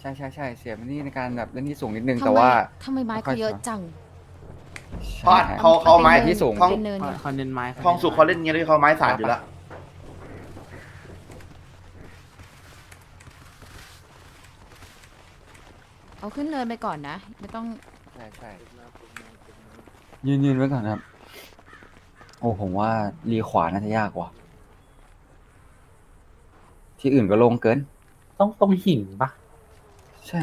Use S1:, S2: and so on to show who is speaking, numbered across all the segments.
S1: ใช่ใช่ใช่เสียมันนี่ในการแบบเล่นที่สูงนิดนึง
S2: ทำ
S1: แต่
S2: ไม
S1: ว่า
S2: ทำไมไม้เขาเยอะจัง
S1: ใช่
S3: เพราะเขาเขาไม้
S2: ป็น
S3: ที่สูง
S2: เนินเป็นเนินเนี่ย
S4: คอนเน้นไม้
S3: ทองสุกเขาเล่นเงี้ยด้วยเขาไม้สานอยู่แล้ว
S2: เอาขึ้นเนินไปก่อนนะ ไม่ต้อง
S1: ใช่ใช่ยืนยืนไว้ก่อนครับ โอ้ผมว่ารีขวาน่าจะยากกว่า ที่อื่นก็โลงเกิน
S4: ต้องตรงหินปะ
S1: ใช่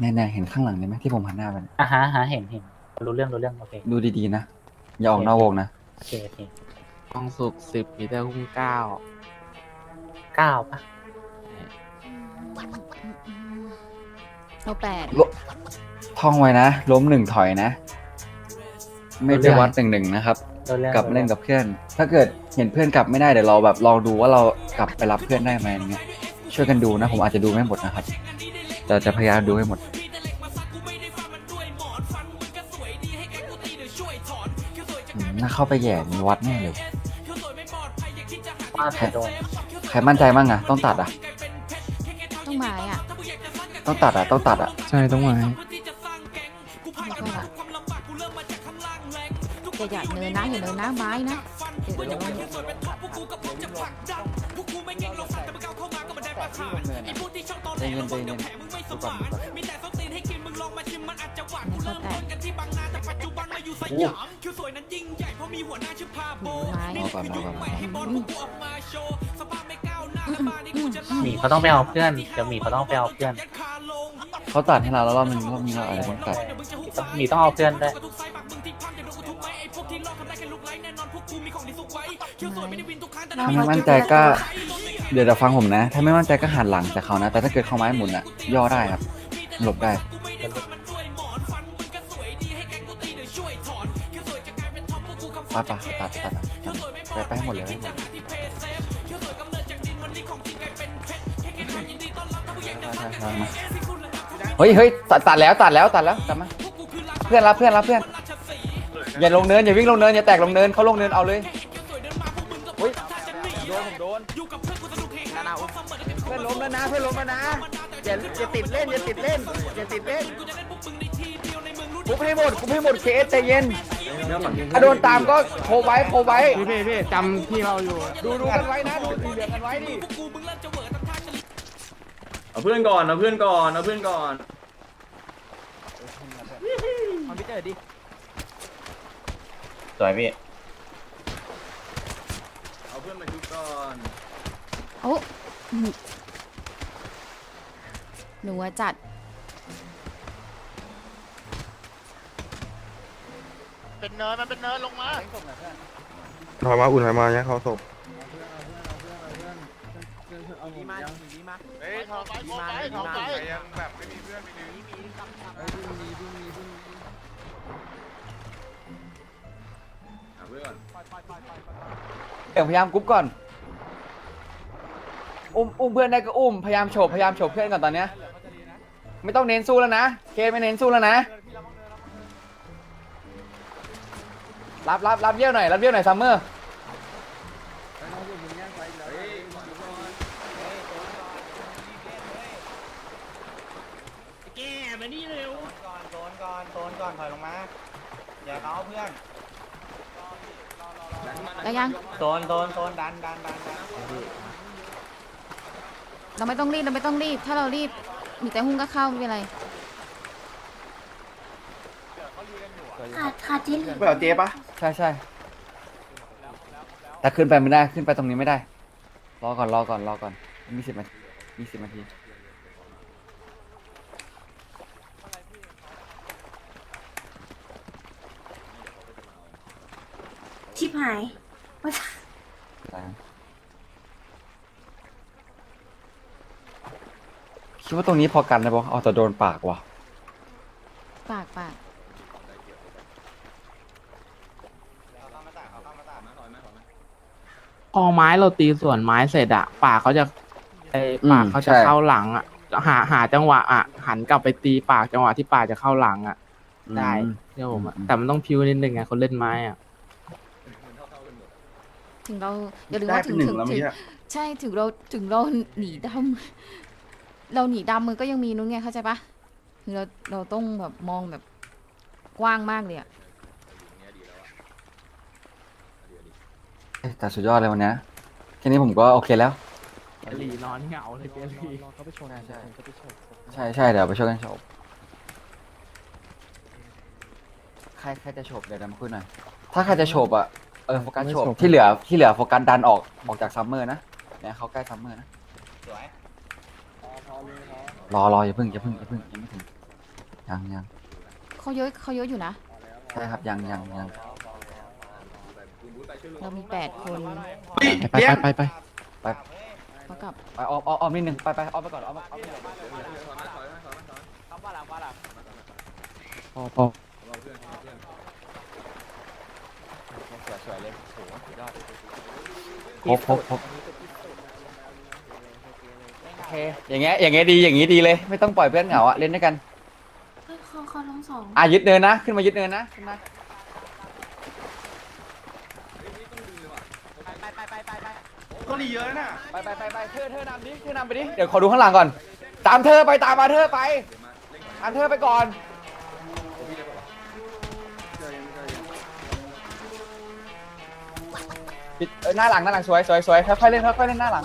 S1: แน่ๆเห็นข้างหลังได้ไหมที่ผมหันหน้าไปน่ะ
S4: อะฮะฮะเห็นเห็นรู้เรื่องรู้เรื่องโอเค
S1: ดูดีๆนะ อย่าออกนอกวงนะ
S4: โอเคโอเค
S5: ทองสุกสิบปีเตอร์หุ้มเก้า
S4: เก้าปะ
S2: เอาแปด
S1: ท่องไว้นะ ล้มหนึ่งถอยนะ ไม่ได้วัดหนึ่งหนึ่งนะครับ
S4: รู้เรื่อง
S1: กลับมาเล่นกับเพื่อน ถ้าเกิดเห็นเพื่อนกลับไม่ได้เดี๋ยวเราแบบลองดูว่าเรากลับไปรับเพื่อนได้ไหมอย่างเงี้ย ช่วยกันดูนะ ผมอาจจะดูไม่หมดนะครับ แต่จะพยายามดูให้หมดอืมน่าเข้าไปแหย่มีวัดแน่เลย
S4: ว่าจะโดน
S1: ใครมั่นใจมั่งอะต้องตัดอะ
S2: ต้องไม้อะ
S1: ต้องตัดอะต้องตัดอะ
S5: ใช่ต้องไม้
S2: ไม่ค่อยละอย่าหยัดเนินนะอย่าเนินนะไม้นะเดี๋ยว เดี๋ยว
S1: ใจเย็นใจเย็นดูก่อนดูก่อน
S2: ไม่เข้าใจ
S1: โอ้
S2: ไม้
S1: รอก่อนรอก่อนรอก่อน
S4: หมีเขาต้องไปเอาเพื่อนเดี๋ยวหมีเขาต้องไปเอาเพื่อน
S1: เขาตัดให้เราแล้วรอบนึงรอบนี้เราอาจจะต้องตัด
S4: หมีต้องเอาเพื่อนด้วย
S1: ถ้าไม่มั่นใจก็ เดี๋ยวจะฟังผมนะ ถ้าไม่มั่นใจก็หันหลังจากเขานะ แต่ถ้าเกิดเขาไม้หมุนอะย่อได้ครับ หลบได้ปะปะตัดตัดตัดไปไปให้หมดเลยเลยมาเฮ้ยเฮ้ยตัดตัดแล้วตัดแล้วตัดแล้วกลับมา เพื่อนรับเพื่อนรับเพื่อน อย่าลงเนินอย่าวิ่งลงเนินอย่าแตกลงเนินเขาลงเนินเอาเลย อนล้มแล้วนะเพื่อนล้มแล้วนะอย่าอย่าติดเล่นอย่าติดเล่นอย่าติดเล่นกูให้หมดกูให้หมดเคสใจเย็นถ้าโดนตามก็โคไว้โคไว้
S5: พี่พี่พี่จำที่เราอยู่
S1: ดูดูกันไว้นะดูสีเหลืองกันไว้ดิ
S6: เอาเพื่อนก่อนเอาเพื่อนก่อนเอาเพื่อนก่อน
S1: คอมพิวเตอร์ดิ
S3: สวยพี่
S6: เอาเพื่อนมาชุบก่อน
S2: โอ้ หนูหนูอะจัด
S7: เป็นเนินมันเป็นเนินลงมา
S8: ถอยมาอุ่นถอยมาเนี่ยเขาศพ
S7: เฮ้ยถอดไปถอดไปถอดไป
S8: ยังแบบไม่มีเพื่อนไม่มี
S6: เอาเพื่อนก่อน
S1: เดี๋ยวพยายามกรุ๊ปก่อน อุ้มอุ้มเพื่อนได้ก็อุ้ม พยายามโฉบพยายามโฉบเพื่อนก่อนตอนเนี้ย ไม่ต้องเน้นสู้แล้วนะ เคสไม่เน้นสู้แล้วนะ รับรับรับเยี่ยวหน่อย รับเยี่ยวหน่อยซัมเมอร์
S3: โซนก่อนโซนก่อนถอยลงมา อย่าเขาเพื่อน
S2: แล้วยัง
S3: โซนโซนโซนดันดันดันดัน
S2: เราไม่ต้องรีบ เราไม่ต้องรีบ ถ้าเรารีบ มีแต่หุ้งก็เข้าไม่เป็นไร
S9: ขาดขาดที่เหลือ
S3: ไม่เอาเจ๊ปะ
S1: ใช่ใช่แต่ขึ้นไปไม่ได้ขึ้นไปตรงนี้ไม่ได้ รอก่อนรอก่อนรอก่อนมีสิบนาทีมีสิบนาที
S9: ชิบหายว่า
S1: คิดว่าตรงนี้พอกันได้ปะเอาแต่โดนปากว่ะ
S2: ปากปาก
S5: พอไม้เราตีส่วนไม้เสร็จอะปากเขาจะไอ
S1: อืม
S5: ปากเขาจะ
S1: ใช่
S5: เข้าหลังอะหาหาจังหวะอะหันกลับไปตีปากจังหวะที่ปากจะเข้าหลังอะได้
S1: อืม
S5: เชื่อผมอะ
S1: อืม
S5: แต่มันต้องพิ้วนิดนึงไงคนเล่นไม้อะ
S2: ถึงเราอย่าลืม
S3: ได้
S2: ว่า
S3: เป็
S2: ถึ
S3: น
S2: ง
S3: หนึ่ง
S2: ถึง
S3: แล้ว
S2: ถึ
S3: เมื่
S2: ง
S3: อกี้
S2: ใช่ถึงเราถึงเราหนีด เราหนีดำมันก็ยังมีนู้นไงเข้าใจปะคือเราเราต้องแบบมองแบบกว้างมากเลยอะ
S1: เอ้ยแต่สุดยอดเลยวันเนี้ยแค่นี้ผมก็โอเคแล้ว
S5: เจลีนอนเหงาเลยเจลี
S1: ใช่ใช่เดี๋ยวไปช่วยกันโฉบใครใครจะโฉบเดี๋ยวเดี๋ยวมาคุยหน่อย ถ้าใครจะโฉบอะเออโฟกัสโฉบที่เหลือที่เหลือโฟกัสดันออกออกจากซัมเมอร์นะเนี่ยเขาใกล้ซัมเมอร์นะ
S3: สวย
S1: รอรออย่าเพิ่งอย่าเพิ่งอย่าเพิ่งยังไม่ถึงยังยัง
S2: เขาเยอะเขาเยอะอยู่นะ
S1: ใช่ครับยังยังยัง
S2: เรามีแปดคน
S5: ไปไปไปไป
S2: เขากลับ
S1: ไปออมออมออมนิดนึงไปไปออมไปก่อนออมออมไปก่อน
S5: พอพอ
S1: สวยๆเลยโอ้โหสุดยอดครบครบครบโอ เค อย่างเงี้ย อย่างเงี้ยดี อย่างงี้ดีเลย ไม่ต้องปล่อยเพื่อนเหงาอะเล่นด้วยกัน
S9: เฮ้ยเขาเขาลงสอง
S1: อะยึดเนินนะ ขึ้นมายึดเนินนะขึ้นมา
S3: ก็รีเยอะนะ
S1: ไปไปไปไปเธอเธอนำดิ เธอนำไปดิ เดี๋ยวขอดูข้างหลังก่อน ตามเธอไปตามมาเธอไป ตามเธอไปก่อน ปิดเออหน้าหลังหน้าหลังสวยสวยสวยค่อยๆเล่นค่อยๆเล่นหน้าหลั
S3: ง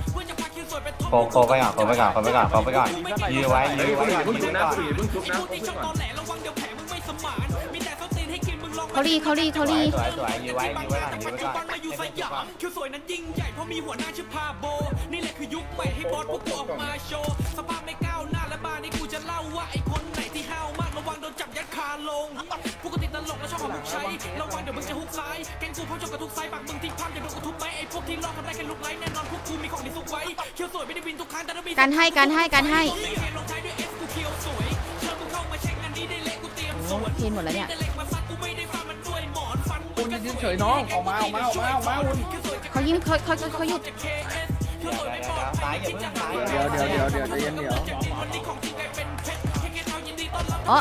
S3: โคโคไปก่อนโคไปก่อนโคไปก่อนโคไปก่อนยื้อไว้
S6: เฮ้
S3: ยื้
S6: ย
S3: อไว้
S6: เพิ่ง
S3: ยื้
S6: ชุ
S3: อบไว้
S6: นะ
S3: ก่อน
S6: เพิ่งชุบนะเอาเพื่อนก่อน
S2: เขารีเขารีเขารี
S3: สวยสวยยื้อไว้ยื้อไว้ก่อนยื้อไว้ก่อนให้เพื่อนยื้อก่อน
S10: คิวสวยนั้นยิ่งใหญ่เพราะมีหัวหน้าชื่อพาโบ นี่แหละคือยุคใหม่ให้บอสพวกกูออกมาโชว์สภาพไม่ก้าวหน้าและบาร์นี้กูจะเล่าว่าไอ้คนไหนที่ห้าวมากระวังโดนจับยัดคาลงพวกกูติดตลกและชอบของมุกใช้ระวังเดี๋ยวมึงจะฮุกซ้ายแกงกูพร้อมจบกับทุกไซส์ปากมึงที่พังจะโดนกูทุบไปไอ้พวกที่ลอกทำได้แค่ลุกไล่แน่นอนพว กกูมีของที่ซุกไว้เคียวสวยไม่ได้บินทุกครั้งแต่ถ้ามี
S2: การให้การให้การให้
S10: ลงท้ายด้วย S กูเคียวสวยเชิญมึงเข้ามาเช็คงานนี้ได้เละกูเตรียมสวน
S2: เทรนหมดแล้วเนี่ย
S10: แต่เล็กมาซัดกูไม่ได้ฟันมันด้วยหมอนฟันมึงก็
S5: ยืนเฉยน้องออกมาออกมาออกมาออกมาอุ่น
S2: เขายิ้มเขาเขาเขาหยุด
S3: เดี๋ยวเดี๋ยวเดี๋ยวซ้ายอย่าเพิ่งซ้าย
S5: เดี๋ยวเดี๋ยวเดี๋ยวเดี๋ยวใจเย็นเดี๋ยว
S2: อ๋อ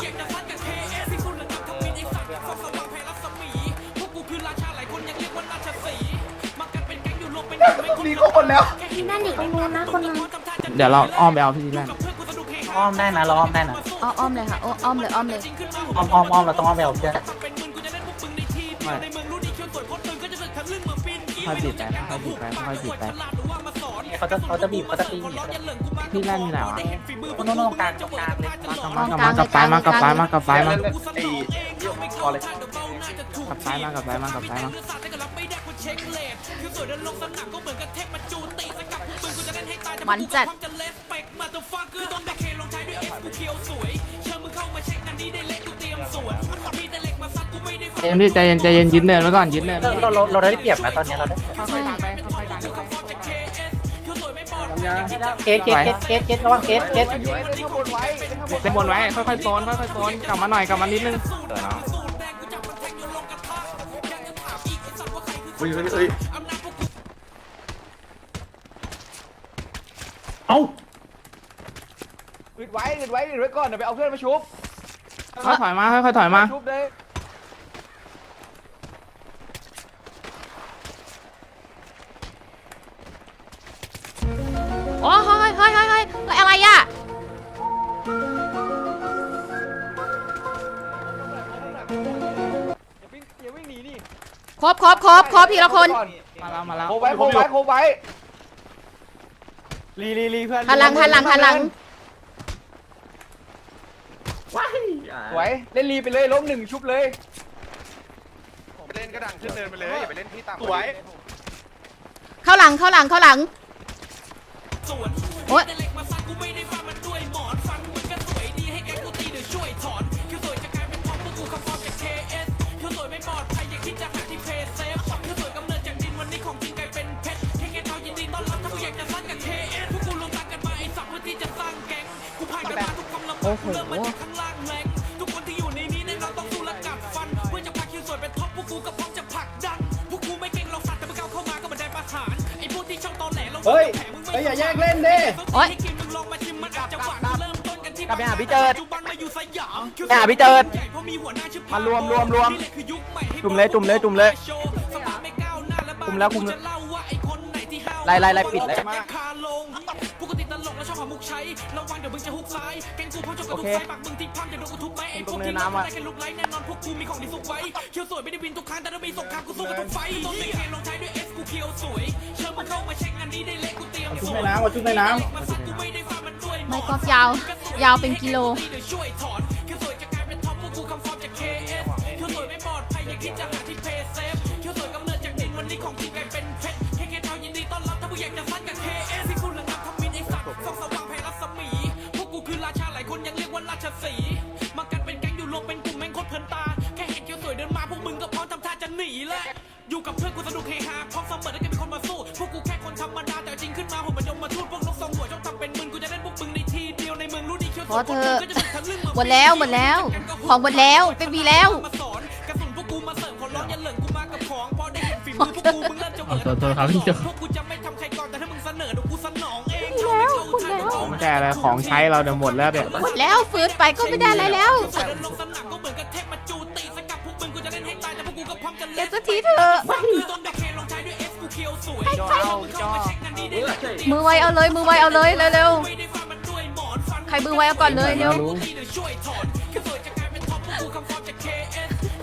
S3: มีก็คนแล้ว
S9: ที่นั่นอยู่ตรงนู้นนะคนนึง
S5: เดี๋ยวเราอ้อมไปเอาพี่ดีแลนด์
S4: อ้อมได้นะเราอ้อมได้นะ
S2: อ้อมอ้อมเลยค่ะอ้อมอ้อมเลยอ้อมเลย
S4: อ้อมอ้อมอ้อมเราต้องอ้อมไปเอาเพื่อน
S5: ไม่ค่อยบีบไปค่อยบีบไปค่อยบีบไป
S4: เขาจะเขาจะบีบเขาจะตีหนี
S5: พี่แลนด์อยู่ไหนวะ
S4: คนโน้นตรงกลางตรงกลางเลย
S5: มากลับมากลับไปมากลับไปมากลับไปมา
S3: ไอ้
S5: กลับไปมากลับไปมากลับไปมา
S2: มันจัด
S5: เอ็มพี่ใจเย็นใจเย็นยึดเนินไว้ก่อนยึดเนิน
S4: เราเราเราได้เปรียบนะตอนนี้เราได้
S5: ค่อยๆดันไปค่อยๆดันไป
S4: เคสเคสเคสเคสระวังเคสเคส
S5: เล่นบนไว้ค่อยๆโซนค่อยๆโซนกลับมาหน่อยกลับมานิดนึง
S3: เดี๋ยวน้อง
S6: เฮ้ยเฮ้ยเฮ้ยเอ้า
S1: อึดไว้อึดไว้อึดไว้ก่อนเดี๋ยวไปเอาเพื่อนมาชุบ
S5: ค่อยถอยมาค่อยๆถอยมา
S1: ชุบเลย
S2: โอ้เฮ้ ครบครบครบครบทีละคน
S5: มาแล้วมาแล้ว
S1: โคไว้โคไว้โคไว้
S3: รีรีรีเพื่อน
S2: หันหลังหันหลังหันหลัง
S6: ว้าย
S1: สวยเล่นรีไปเลยล้มหนึ่งชุบเลย
S8: ไปเล่นกระดังขึ้นเนินไปเลยอย่าไปเล่นที่ต่ำ
S3: สวย
S2: เข้าหลังเข้าหลังเข้าหลังโอ๊ย อ้โห
S10: ข้างล่างแรงทุกคนที่อยู่ในนี้เนี่ยเราต้องสู้และกัดฟันเพื่อจะพาคิวสวยเป็นท็อปพวกกูก็พร้อมจะผลักดันพวกกูไม่เก่งเราสัตว์แต่เมื่อก้าวเข้ามาก็บันไดประหารไอ้พวกที่ชอบตอแหลเรา
S7: เฮ้ย
S10: แผลมึงไม่
S7: เฮ้ยอย่าแยกเล่นดิ
S2: โอ๊ย
S10: ให้กินมึงลองมาชิมมันอาจจะหวานเริ่มต้นกันที่
S7: กลับไปหาพี่เจิด
S10: ปัจจุบันมาอยู่สยาม
S7: ไปหาพี่เจิด
S10: ใหญ่เพราะมีหัวหน้าชื่อ
S7: มารวมรวมรวม
S10: นี่แหละคือยุคใหม่ให้
S7: จุ่มเลยจุ่มเลยจุ่มเลย
S10: สภาพไม่ก้าวหน้าและบ้า
S7: คุมแล้วคุม
S10: จะเล่าว่าไอ้คนไหนที่ห้าว
S7: ไล่ไล่ไล่ปิดเลย
S10: ชอบหามุกใช้ ระวังเดี๋ยวมึงจะฮุกซ้ายแกงกูพร้อมจะกระทุก
S7: โอเค
S10: ซ้ายปากมึงที่พังจะโดนกูทุบไหมไอ้พวก
S7: ตรง
S10: ที่
S7: เนินน้ำอะ
S10: ได้แค่ลุกไล่แน่นอนพวกกูมีของดีสุกไว้เคียวสวยไม่ได้บินทุกครั้งแต่ถ้ามีสงครามกูสู้กับทุกไฟต้นในเคนลงใช้ด้วยเอสกูเคียวสวยเชิญมึงเข้ามาเช็คงานนี้ได้เล็กกูเตรียม
S7: ชุบในน้ำเอาชุบในน้
S10: มาสักกูไม่ได้ฟังมันด้วย
S2: ไม่กอล์ฟยาวยาวเป็นกิโล
S10: เดี๋ยวช่วยถอนเคียวสวยจะกลายเป็นท็อปพวกกูคำฟอร์มจาก KS เคียวสวยไม่ปลอดภัยอย่าคิดจะหาที่เพย์เซฟเคียวสวยกำเนิดจากดินวันนี้ของจริงกลายเป็นเพชร มา
S2: หมดแล้วหมดแล้ว ของหมดแล้วเป็นบีแล้ว
S10: มาสอนกระสุนพวกกูมาเสริมคนร้องอย่าเหลิงกูมากับของพอได้เห็นฝีมือพวกกูมึงเริ่มจะเหวิร์
S4: ขอโทษครับพี่โจ
S10: พวกกูจะไม่ทำใครก่อนแต่ถ้ามึงเสนอเดี๋ยวกูสนองเอง
S2: หมดแล้วหมดแล้ว
S5: ของแต่อะไรของใช้เราเดี๋ยวหมดแล้วเดี๋ยว
S2: หมดแล้วฟื้นไปก็ไม่ได้อะไรแล้ว
S10: เดินลงสนามก็เหมือนกับเทพมาจูตีสกัดพวกมึงกูจะเล่นให้ตายแต่พวกกูก็พร้อมจะ
S2: เก็
S10: เล่
S2: บ
S10: น
S2: สักทีเถอะ
S10: คือต้นเดอะเคนลงท้ายด้วยเอสกูเคียวสวยำ
S7: จอเอาจอ
S2: มือไวเอาเลยมือไวเอาเลยเร็ว
S10: ไม่ได้ฟันมันด้วยหมอนฟัน
S2: ๆใครมือไวเอาก่อนเลยเร็ว
S10: ตีเดี๋ยว ช่วยถอนแค่สวยจะกลายเป็นท็อปพวกกูคำฟอร์มจาก KS แ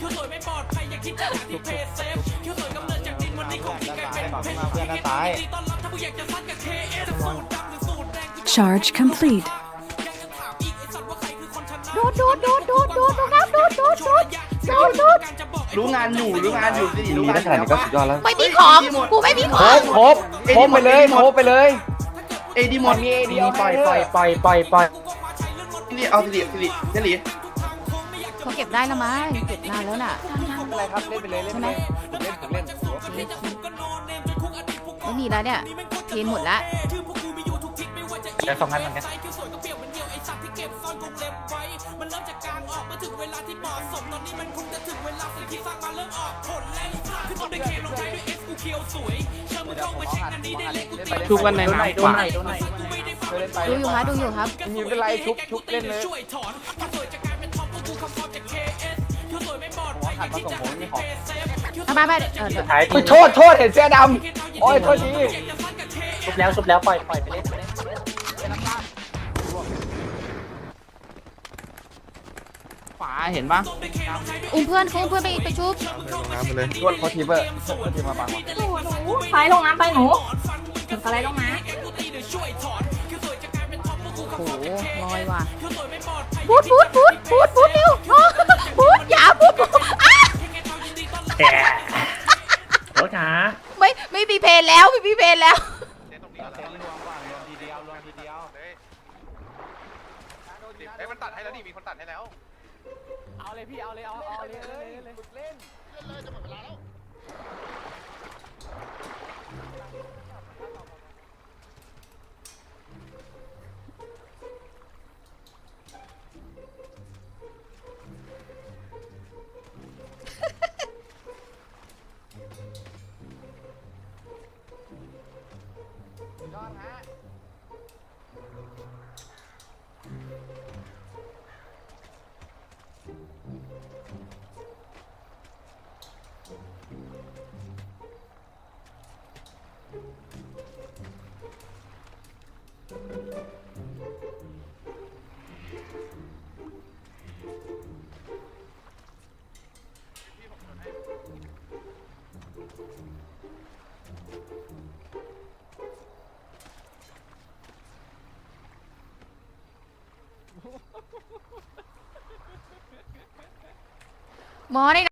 S10: ค่สวยไม่ปลอดภัยอย่าคิดจะหาที่เพย์เซฟแค่สวยกำเนิดจากดินวันนี้ของที่กลายเป็นเพชร
S3: เพื่อนด้านซ้าย
S10: ยินดีต้อนรับถ้าผู้อยากจะซัดกับ KS จะสูตรดำหรือสูตรแดงกูจะ
S9: Charge complete
S10: ยังจะถามอีกไอ้สัตว์ว่าใครคือคนชนะ
S2: โดดโดดโดดโดดโดดโดดครับโดดโดดโดดโดดโดด
S7: รู้งานอยู่รู้งานอยู่สิ
S1: มี
S7: รู้งา
S1: ได้
S7: น
S1: ขนาดนี้ก็สุดยอดแล้ว
S2: ไม่มีของกูไม่มีข
S1: คร
S2: อง
S1: บครบครบไปเลยครบไปเลย
S7: เอดีหมด
S1: มีเอเดี
S7: ดี
S1: ยว
S7: ปล่อยปล่อยปล่อยปล่อยปล่อย
S6: นี่เอาสิริสิริสิริ
S2: เขาเก็บได้แล้วมั้งเก็บนานแล้วน่ะ
S1: อะไรครับเล่นไปเลยเล่นไปเลยผมเล่นผมเล่น
S2: ไม่มีแล้วเนี่ยเทรนหมดแล้ว
S4: จะส่งให้มันกัน
S10: มันเริ่มจากกลางออกมาถึงเวลาที่เหมาะสมตอนนี้มันคงจะถึงเวลาสิ่งที่สร้างมาเริ่มออกผลแล้วคือต้นได้เคลงท้ายด้วยเอสกูเคียวสวยเชิญมึงเข้ามาเช็คอันนี้ ได้เล็กกูเตรียม
S5: ชุบกันใน
S7: โดนไหน
S5: น้ำ
S7: โดน
S5: ป่า
S7: ไหนโดนไหน
S1: เล่นไป
S2: ดูอยู่ครับดูอยู่ครับ
S1: มีเป็นไรชุบชุบเล่นเลย
S10: ช่วยถอนถ้าสวยจะกลายเป็นท็อปพวกกูคำฟอร์มจาก KS เธอสวยไม่ปลอดภัยอย่าคิดจะหาที่เพย์เซฟ
S2: เอาไปไปเออเดี๋ยว
S4: ท้าย
S1: โอ้ยโทษโทษเห็นเสื้อดำโอ้ยโทษที
S4: ชุบแล้วชุบแล้วปล่อยปล่อยไปเล่น
S5: ฝาเห็นปะ
S2: อุ้มเพื่อนเขาอุ้มเพื่อนไปไปชุบ
S1: โทษโทษทีเบอร์โทษทีมาบัง
S9: ไปลงน้ำไปหนูถึงอะไรลงน้
S2: โอ้โหล อยว่ะพูดพูดพูดพูดพูดเร็วอ๋อพูดอย่าพูดพูดอะ
S4: แกรถหา
S2: ไม่ไม่มีเพลงแล้วไม่มีเพลงแล้ว
S8: เอ้ยมันตัดให้แล้วนี่มีคนตัดให้แล้ว
S7: เอาเลยพี่เอาเลยเอาเอาเลยเลยเลย
S2: หมอนี่